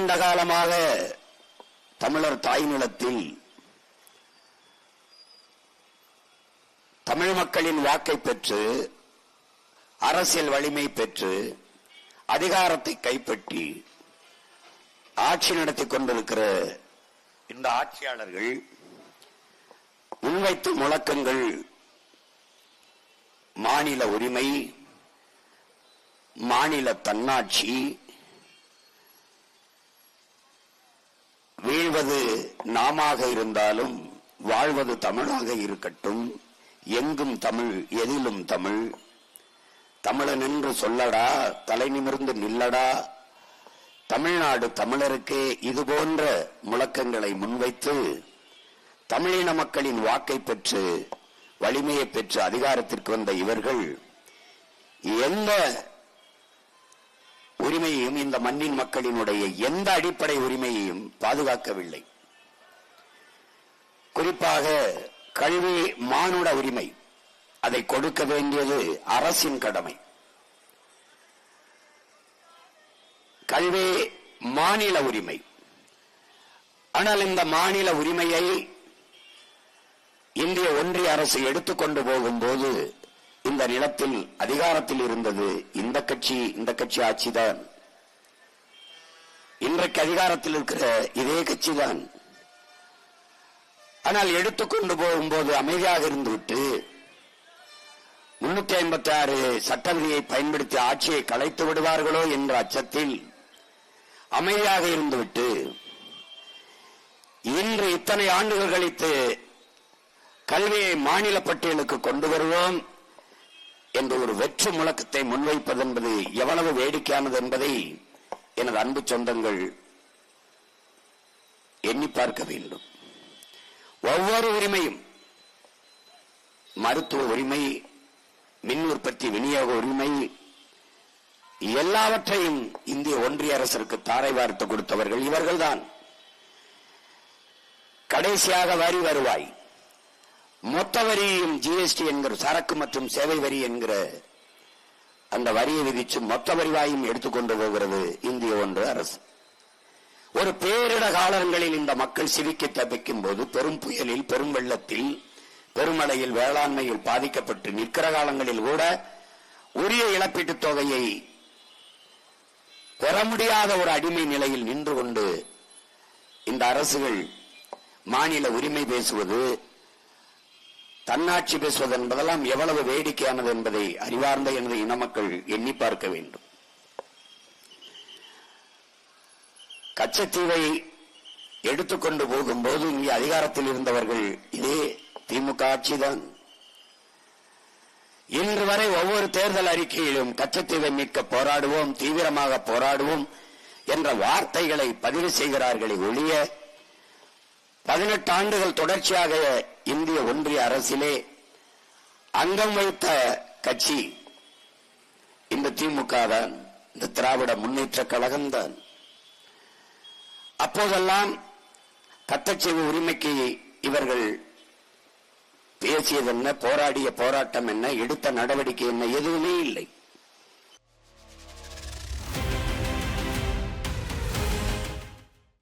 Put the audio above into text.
நீண்ட காலமாக தமிழர் தாய் நிலத்தில் தமிழ் மக்களின் வாக்கை பெற்று அரசியல் வலிமை பெற்று அதிகாரத்தை கைப்பற்றி ஆட்சி நடத்தி கொண்டிருக்கிற இந்த ஆட்சியாளர்கள் முன்வைத்த முழக்கங்கள் மாநில உரிமை மாநில தன்னாட்சி வீழ்வது நாமாக இருந்தாலும் வாழ்வது தமிழாக இருக்கட்டும். எங்கும் தமிழ் எதிலும் தமிழ். தமிழன் என்று சொல்லடா தலை நிமிர்ந்து நில்லடா. தமிழ்நாடு தமிழருக்கே இது போன்ற முழக்கங்களை முன்வைத்து தமிழின மக்களின் வாக்கை பெற்று வலிமையை பெற்று அதிகாரத்திற்கு வந்த இவர்கள் எந்த உரிமையையும் இந்த மண்ணின் மக்களினுடைய எந்த அடிப்படை உரிமையையும் பாதுகாக்கவில்லை. குறிப்பாக கல்வி மானுட உரிமை அதை கொடுக்க வேண்டியது அரசின் கடமை. கல்வி மாநில உரிமை. ஆனால் இந்த மாநில உரிமையை இந்திய ஒன்றிய அரசு எடுத்துக்கொண்டு போகும்போது இந்த நிலத்தில் அதிகாரத்தில் இருந்தது. இந்த கட்சி இந்த கட்சி ஆட்சிதான். இன்றைக்கு அதிகாரத்தில் இருக்கிற இதே கட்சிதான். ஆனால் எடுத்துக்கொண்டு போகும்போது அமைதியாக இருந்துவிட்டு முன்னூத்தி ஐம்பத்தி ஆறு சட்ட விதியை பயன்படுத்தி ஆட்சியை கலைத்து விடுவார்களோ என்ற அச்சத்தில் அமைதியாக இருந்துவிட்டு இன்று இத்தனை ஆண்டுகள் கழித்து கல்வியை மாநில பட்டியலுக்கு கொண்டு வருவோம். என்ற ஒரு வெற்று முழக்கத்தை முன்வைப்பது என்பது எவ்வளவு வேடிக்கையானது என்பதை எனது அன்பு சொந்தங்கள் எண்ணி பார்க்க வேண்டும். ஒவ்வொரு உரிமையும் மருத்துவ உரிமை மின் உற்பத்தி விநியோக உரிமை எல்லாவற்றையும் இந்திய ஒன்றிய அரசிற்கு தாரை வார்த்து கொடுத்தவர்கள் இவர்கள்தான். கடைசியாக வரி வருவாய். மொத்த வரியும் ஜிஎஸ்டி என்கிற சரக்கு மற்றும் சேவை வரி என்கிற அந்த வரியை விதிச்சு மொத்த வரிவாயும் எடுத்துக்கொண்டு போகிறது இந்திய ஒன்று அரசு. ஒரு பேரிட காலங்களில் இந்த மக்கள் சிவிக்க தப்பிக்கும் போது பெரும் புயலில் பெரும் வெள்ளத்தில் பெருமழையில் வேளாண்மையில் பாதிக்கப்பட்டு நிற்கிற காலங்களில் கூட உரிய இழப்பீட்டுத் தொகையை பெற முடியாத ஒரு அடிமை நிலையில் நின்று கொண்டு இந்த அரசுகள் மாநில உரிமை பேசுவது தன்னாட்சி பேசுவது என்பதெல்லாம் எவ்வளவு வேடிக்கையானது என்பதை அறிவார்ந்த எனது இன மக்கள் எண்ணி பார்க்க வேண்டும். கச்சத்தீவை எடுத்துக்கொண்டு போகும்போது இங்கே அதிகாரத்தில் இருந்தவர்கள் இதே திமுக ஆட்சிதான். இன்று வரை ஒவ்வொரு தேர்தல் அறிக்கையிலும் கச்சத்தீவை மீட்க போராடுவோம் தீவிரமாக போராடுவோம் என்ற வார்த்தைகளை பதிவு செய்கிறார்களே ஒழிய பதினெட்டு ஆண்டுகள் தொடர்ச்சியாக இந்திய ஒன்றிய அரசிலே அங்கம் வைத்த கட்சி இந்த திமுக தான் இந்த திராவிட முன்னேற்ற கழகம் தான். அப்போதெல்லாம் கத்தச்சீவு உரிமைக்கு இவர்கள் பேசியது என்ன போராடிய போராட்டம் என்ன எடுத்த நடவடிக்கை என்ன எதுவுமே இல்லை.